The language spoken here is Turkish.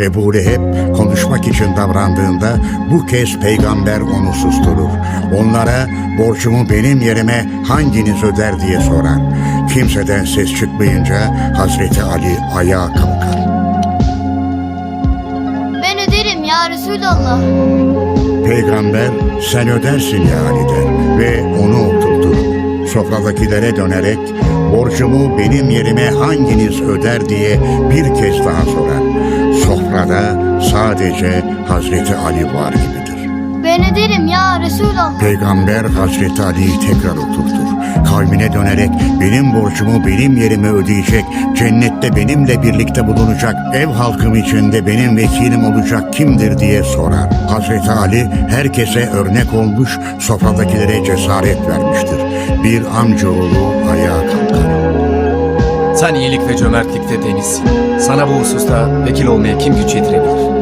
Ebu Leheb konuşmak için davrandığında bu kez peygamber onu susturur. Onlara borcumu benim yerime hanginiz öder diye sorar. Kimseden ses çıkmayınca Hazreti Ali ayağa kalkar. Ben öderim ya Resulallah. Peygamber sen ödersin yani der ve onu oturtur. Sofradakilere dönerek borcumu benim yerime hanginiz öder diye bir kez daha sorar. Sofrada sadece Hazreti Ali var gibidir. Ben öderim ya Resulallah. Peygamber Hazreti Ali'yi tekrar oturtur. Kavmine dönerek benim borcumu benim yerime ödeyecek, cennette benimle birlikte bulunacak, ev halkım içinde benim vekilim olacak kimdir diye sorar. Hazreti Ali herkese örnek olmuş, sofradakilere cesaret vermiştir. Bir amcaoğlu ayağa. Sen iyilik ve cömertlikte denizsin. Sana bu hususta vekil olmaya kim güç yetirebilir?